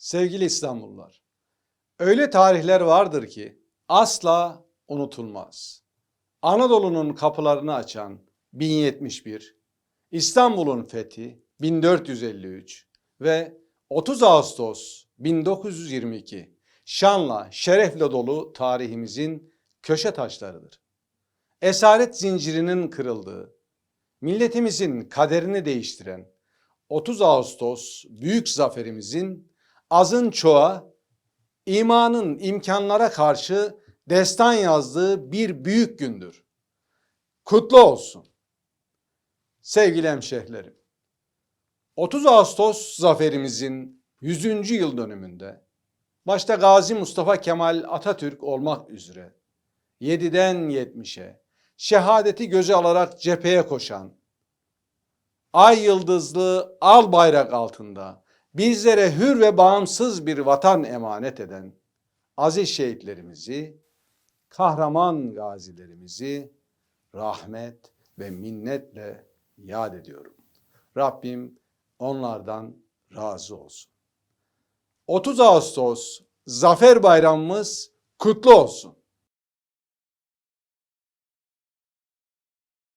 Sevgili İstanbullular, öyle tarihler vardır ki asla unutulmaz. Anadolu'nun kapılarını açan 1071, İstanbul'un fethi 1453 ve 30 Ağustos 1922 şanla, şerefle dolu tarihimizin köşe taşlarıdır. Esaret zincirinin kırıldığı, milletimizin kaderini değiştiren 30 Ağustos büyük zaferimizin azın çoğa, imanın imkanlara karşı destan yazdığı bir büyük gündür. Kutlu olsun. Sevgili hemşehrilerim, 30 Ağustos zaferimizin 100. yıl dönümünde başta Gazi Mustafa Kemal Atatürk olmak üzere 7'den 70'e şehadeti göze alarak cepheye koşan, ay yıldızlı al bayrak altında bizlere hür ve bağımsız bir vatan emanet eden aziz şehitlerimizi, kahraman gazilerimizi rahmet ve minnetle yad ediyorum. Rabbim onlardan razı olsun. 30 Ağustos Zafer Bayramımız kutlu olsun.